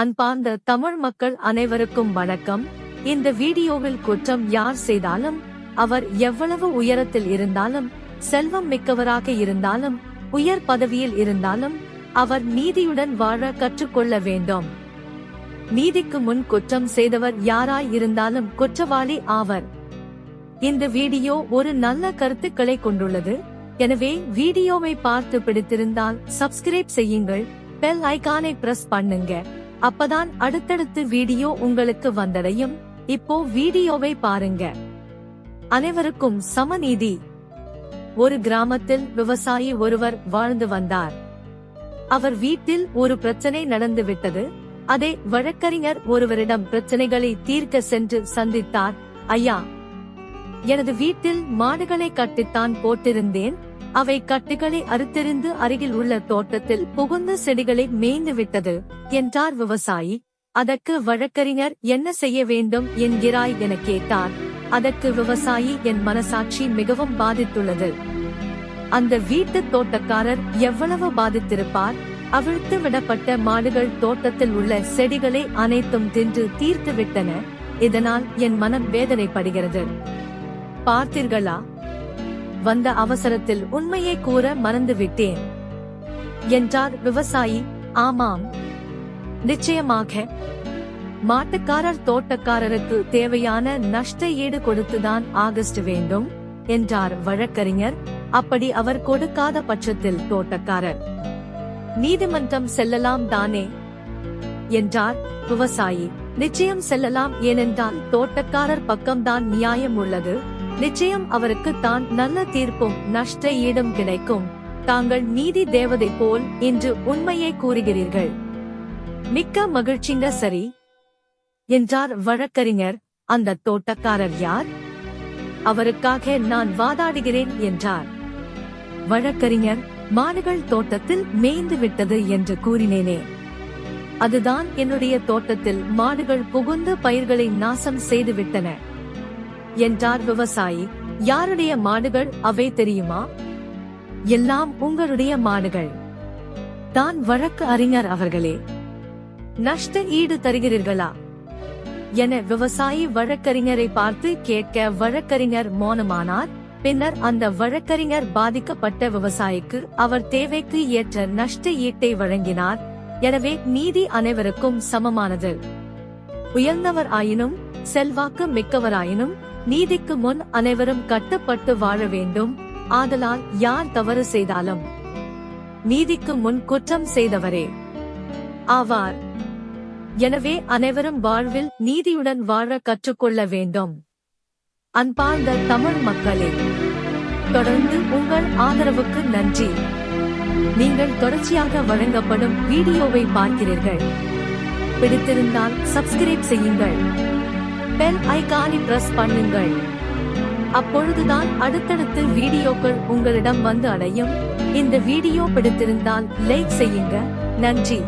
அன்பார்ந்த தமிழ் மக்கள் அனைவருக்கும் வணக்கம். இந்த வீடியோவில் குற்றம் யார் செய்தாலும் அவர் எவ்வளவு உயரத்தில் இருந்தாலும் செல்வம் மிக்கவராக இருந்தாலும் உயர் பதவியில் இருந்தாலும் அவர் நீதியுடன் வாழ கற்றுக்கொள்ள வேண்டும். நீதிக்கு முன் குற்றம் செய்தவர் யாராய் இருந்தாலும் குற்றவாளி ஆவர். இந்த வீடியோ ஒரு நல்ல கருத்துக்களை கொண்டுள்ளது. எனவே வீடியோவை பார்த்து பிடித்திருந்தால் சப்ஸ்கிரைப் செய்யுங்கள் பெல் ஐகானை பிரஸ் பண்ணுங்க. அப்பதான் அடுத்தடுத்து வீடியோ உங்களுக்கு வந்தடையும். இப்போ வீடியோவை பாருங்க. அனைவருக்கும் சமநீதி. ஒரு கிராமத்தில் விவசாயி ஒருவர் வாழ்ந்து வந்தார். அவர் வீட்டில் ஒரு பிரச்சனை நடந்து விட்டது. அதை வழக்கறிஞர் ஒருவரிடம் பிரச்சனைகளை தீர்க்க சென்று சந்தித்தார். ஐயா எனது வீட்டில் மாடுகளை கட்டித்தான் போட்டிருந்தேன். அவை கட்டுகளை அறுத்தெறிந்து அருகில் உள்ள தோட்டத்தில் புகுந்த செடிகளை மேய்ந்து விட்டது. என்றார் விவசாயி. அதற்கு வழக்கறிஞர் என்ன செய்ய வேண்டும் என்கிறாய் என கேட்டார். அதற்கு விவசாயி என் மனசாட்சி மிகவும் பாதித்துள்ளது. அந்த வீட்டு தோட்டக்காரர் எவ்வளவு பாதித்திருப்பார்? அவிழ்த்து விடப்பட்ட மாடுகள் தோட்டத்தில் உள்ள செடிகளை அனைத்தும் தின்று தீர்த்து விட்டன. இதனால் என் மனம் வேதனைப்படுகிறது. பார்த்தீர்களா? வந்த அவசரத்தில் உண்மையை கூற மறந்துவிட்டேன். என்றார் விவசாயி ஆமாம். நிச்சயமாக. மாட்டுக்காரர் தோட்டக்காரருக்கு தேவையான நஷ்ட ஈடு கொடுத்துதான் ஆகஸ்ட் வேண்டும் என்றார் வழக்கறிஞர். அப்படி அவர் கொடுக்காத பட்சத்தில் தோட்டக்காரர். நீதிமன்றம் செல்லலாம் தானே? என்றார் விவசாயி. நிச்சயம் செல்லலாம் ஏனென்றால் தோட்டக்காரர் பக்கம்தான் நியாயம் உள்ளது. நிச்சயம் அவருக்கு தான் நல்ல தீர்ப்பும் நஷ்ட ஈடும் கிடைக்கும். தாங்கள் நீதி தேவதை போல் இன்று உண்மையை கூறுகிறீர்கள். மிக்க மகிழ்ச்சிங்க சரி. என்றார் வழக்கறிஞர் அந்த தோட்டக்காரர் யார்? அவருக்காக நான் வாதாடுகிறேன் என்றார். வழக்கறிஞர் மாடுகள் தோட்டத்தில் மேய்ந்து விட்டது என்று கூறினேனே. அதுதான் என்னுடைய தோட்டத்தில் மாடுகள் புகுந்து பயிர்களை நாசம் செய்து விட்டன. என்றார் விவசாயி. யாருடைய மாடுகள்? அவை தெரியுமா? எல்லாம் உங்களுடைய மாடுகள். தான் வழக்கு அறிஞர் அவர்களே. நஷ்ட ஈடு தருகிறீர்களா? என விவசாயி வழக்கறிஞரை பார்த்து கேட்க வழக்கறிஞர் மௌனமானார். பின்னர் அந்த வழக்கறிஞர் பாதிக்கப்பட்ட விவசாயிக்கு அவர் தேவைக்கு ஏற்ற நஷ்ட ஈட்டை வழங்கினார். எனவே நீதி அனைவருக்கும் சமமானது. உயர்ந்தவர் ஆயினும் செல்வாக்கு மிக்கவராயினும் நீதிக்கு முன் அனைவரும் கட்டுப்பட்டு வாழ வேண்டும். ஆதலால் யார் தவறு செய்தாலும். நீதிக்கு முன் குற்றம் செய்தவரே. ஆவார். எனவே அனைவரும் வாழ்வில் நீதியுடன் வாழ கற்றுக்கொள்ள வேண்டும். அன்பார்ந்த தமிழ் மக்களே தொடர்ந்து உங்கள் ஆதரவுக்கு நன்றி. நீங்கள் தொடர்ச்சியாக வழங்கப்படும் வீடியோவை பார்க்கிறீர்கள். பிடித்திருந்தால் சப்ஸ்கிரைப் செய்யுங்கள். பெல் ஐகானை பிரஸ் பண்ணுங்கள். அப்பொழுதுதான் அடுத்தடுத்து வீடியோக்கள் உங்களிடம் வந்து அடையும். இந்த வீடியோ பிடித்திருந்தால் லைக் செய்யுங்க. நன்றி.